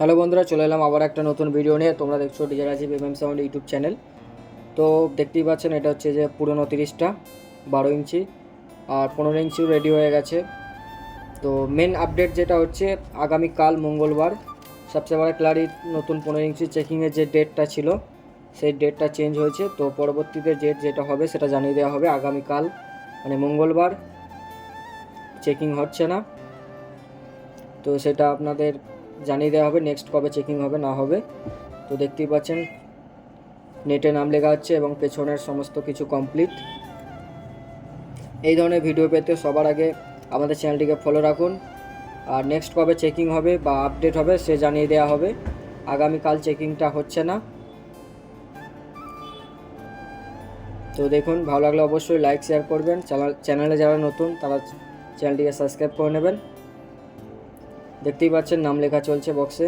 Hello বন্ধুরা, চলে এলাম আবার একটা নতুন ভিডিও নিয়ে। তোমরা দেখছ desire Rajib M M sound YouTube channel তো দেখতেই পাচ্ছেন, এটা হচ্ছে যে পুরনো তিরিশটা, বারো ইঞ্চি আর পনেরো ইঞ্চিও রেডি হয়ে গেছে। তো মেন আপডেট যেটা হচ্ছে, আগামীকাল মঙ্গলবার সবচেয়ে বড় ক্লারি নতুন পনেরো ইঞ্চি চেকিংয়ের যে ডেটটা ছিল, সেই ডেটটা চেঞ্জ হয়েছে। তো পরবর্তীতে ডেট যেটা হবে, সেটা জানিয়ে দেওয়া হবে। আগামীকাল মানে মঙ্গলবার চেকিং হচ্ছে না। তো সেটা আপনাদের জানিয়ে দেওয়া হবে নেক্সট কবে চেকিং হবে, না হবে। তো দেখতেই পাচ্ছেন নেটে নাম লেখা হচ্ছে এবং পেছনের সমস্ত কিছু কমপ্লিট এই ধরনের ভিডিও পেতে সবার আগে আমাদের চ্যানেলটিকে ফলো রাখুন। আর নেক্সট কবে চেকিং হবে বা আপডেট হবে, সে জানিয়ে দেওয়া হবে। আগামীকাল চেকিংটা হচ্ছে না। তো দেখুন, ভালো লাগলে অবশ্যই লাইক শেয়ার করবেন। চ্যানেলে যারা নতুন, তারা চ্যানেলটিকে সাবস্ক্রাইব করে নেবেন। দেখতেই পাচ্ছেন নাম লেখা চলছে বক্সে